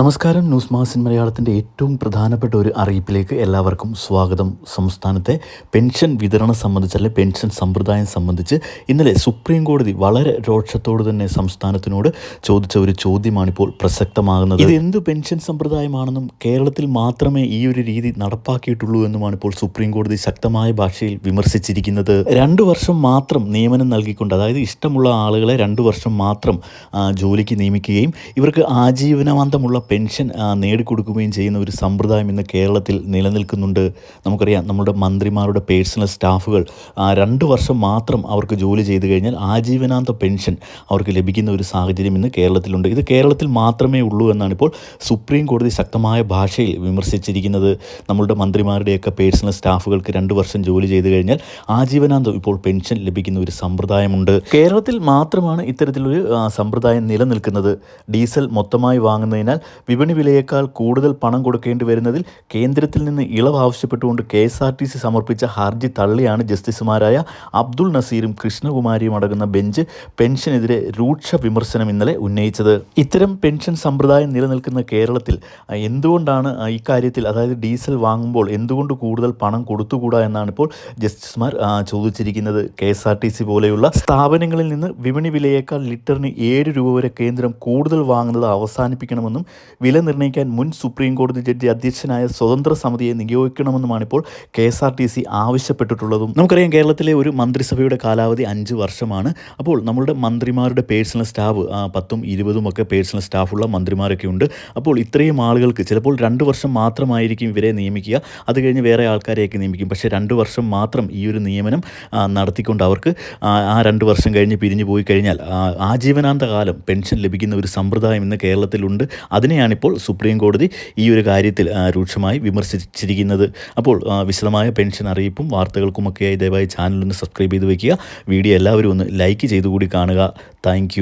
നമസ്കാരം. ന്യൂസ് മാസിൻ മലയാളത്തിന്റെ ഏറ്റവും പ്രധാനപ്പെട്ട ഒരു അറിയിപ്പിലേക്ക് എല്ലാവർക്കും സ്വാഗതം. സംസ്ഥാനത്തെ പെൻഷൻ വിതരണം സംബന്ധിച്ച് അല്ലെങ്കിൽ പെൻഷൻ സമ്പ്രദായം സംബന്ധിച്ച് ഇന്നലെ സുപ്രീം കോടതി വളരെ രോക്ഷത്തോട് തന്നെ സംസ്ഥാനത്തിനോട് ചോദിച്ച ഒരു ചോദ്യമാണിപ്പോൾ പ്രസക്തമാകുന്നത്. ഇത് എന്ത് പെൻഷൻ സമ്പ്രദായമാണെന്നും കേരളത്തിൽ മാത്രമേ ഈ ഒരു രീതി നടപ്പാക്കിയിട്ടുള്ളൂ എന്നുമാണ് ഇപ്പോൾ സുപ്രീം കോടതി ശക്തമായ ഭാഷയിൽ വിമർശിച്ചിരിക്കുന്നത്. രണ്ടു വർഷം മാത്രം നിയമനം നൽകിക്കൊണ്ട് അതായത് ഇഷ്ടമുള്ള ആളുകളെ രണ്ടു വർഷം മാത്രം ജോലിക്ക് നിയമിക്കുകയും ഇവർക്ക് ആജീവനാന്തമുള്ള പെൻഷൻ നേടിക്കൊടുക്കുകയും ചെയ്യുന്ന ഒരു സമ്പ്രദായം ഇന്ന് കേരളത്തിൽ നിലനിൽക്കുന്നുണ്ട്. നമുക്കറിയാം നമ്മുടെ മന്ത്രിമാരുടെ പേഴ്സണൽ സ്റ്റാഫുകൾ രണ്ട് വർഷം മാത്രം അവർക്ക് ജോലി ചെയ്തു കഴിഞ്ഞാൽ ആജീവനാന്ത പെൻഷൻ അവർക്ക് ലഭിക്കുന്ന ഒരു സാഹചര്യം ഇന്ന് കേരളത്തിലുണ്ട്. ഇത് കേരളത്തിൽ മാത്രമേ ഉള്ളൂ എന്നാണ് ഇപ്പോൾ സുപ്രീം കോടതി ശക്തമായ ഭാഷയിൽ വിമർശിച്ചിരിക്കുന്നത്. നമ്മളുടെ മന്ത്രിമാരുടെയൊക്കെ പേഴ്സണൽ സ്റ്റാഫുകൾക്ക് രണ്ട് വർഷം ജോലി ചെയ്തു കഴിഞ്ഞാൽ ആജീവനാന്തം ഇപ്പോൾ പെൻഷൻ ലഭിക്കുന്ന ഒരു സമ്പ്രദായമുണ്ട്. കേരളത്തിൽ മാത്രമാണ് ഇത്തരത്തിലൊരു സമ്പ്രദായം നിലനിൽക്കുന്നത്. ഡീസൽ മൊത്തമായി വാങ്ങുന്നതിനാൽ വിപണി വിലയേക്കാൾ കൂടുതൽ പണം കൊടുക്കേണ്ടി വരുന്നതിൽ കേന്ദ്രത്തിൽ നിന്ന് ഇളവ് ആവശ്യപ്പെട്ടുകൊണ്ട് K S R T C സമർപ്പിച്ച ഹർജി തള്ളിയാണ് ജസ്റ്റിസുമാരായ അബ്ദുൾ നസീറും കൃഷ്ണകുമാരിയും അടങ്ങുന്ന ബെഞ്ച് പെൻഷനെതിരെ രൂക്ഷ വിമർശനം ഇന്നലെ ഉന്നയിച്ചത്. ഇത്തരം പെൻഷൻ സമ്പ്രദായം നിലനിൽക്കുന്ന കേരളത്തിൽ എന്തുകൊണ്ടാണ് ഇക്കാര്യത്തിൽ അതായത് ഡീസൽ വാങ്ങുമ്പോൾ എന്തുകൊണ്ട് കൂടുതൽ പണം കൊടുത്തുകൂടാ എന്നാണ് ഇപ്പോൾ ജസ്റ്റിസുമാർ ചോദിച്ചിരിക്കുന്നത്. K S R T C പോലെയുള്ള സ്ഥാപനങ്ങളിൽ നിന്ന് വിപണി വിലയേക്കാൾ ലിറ്ററിന് ഏഴ് രൂപ വരെ കേന്ദ്രം കൂടുതൽ വാങ്ങുന്നത് അവസാനിപ്പിക്കണമെന്നും വില നിർണയിക്കാൻ മുൻ സുപ്രീം കോടതി ജഡ്ജി അധ്യക്ഷനായ സ്വതന്ത്ര സമിതിയെ നിയോഗിക്കണമെന്നുമാണ് ഇപ്പോൾ K S R T C ആവശ്യപ്പെട്ടിട്ടുള്ളതും. നമുക്കറിയാം കേരളത്തിലെ ഒരു മന്ത്രിസഭയുടെ കാലാവധി അഞ്ച് വർഷമാണ്. അപ്പോൾ നമ്മളുടെ മന്ത്രിമാരുടെ പേഴ്സണൽ സ്റ്റാഫ് പത്തും ഇരുപതും ഒക്കെ പേഴ്സണൽ സ്റ്റാഫുള്ള മന്ത്രിമാരൊക്കെ ഉണ്ട്. അപ്പോൾ ഇത്രയും ആളുകൾക്ക് ചിലപ്പോൾ രണ്ട് വർഷം മാത്രമായിരിക്കും ഇവരെ നിയമിക്കുക. അത് കഴിഞ്ഞ് വേറെ ആൾക്കാരെയൊക്കെ നിയമിക്കും. പക്ഷേ രണ്ട് വർഷം മാത്രം ഈ ഒരു നിയമനം നടത്തിക്കൊണ്ട് അവർക്ക് ആ രണ്ട് വർഷം കഴിഞ്ഞ് പിരിഞ്ഞു പോയി കഴിഞ്ഞാൽ ആജീവനാന്ത കാലം പെൻഷൻ ലഭിക്കുന്ന ഒരു സമ്പ്രദായം ഇന്ന് കേരളത്തിലുണ്ട്. അതിനെയാണിപ്പോൾ സുപ്രീം കോടതി ഈ ഒരു കാര്യത്തിൽ രൂക്ഷമായി വിമർശിച്ചിരിക്കുന്നത്. അപ്പോൾ വിശദമായ പെൻഷൻ അറിയിപ്പും വാർത്തകൾക്കുമൊക്കെയായി ദയവായി ചാനലൊന്ന് സബ്സ്ക്രൈബ് ചെയ്ത് വയ്ക്കുക വീഡിയോ എല്ലാവരും ഒന്ന് ലൈക്ക് ചെയ്തുകൂടി കാണുക. താങ്ക്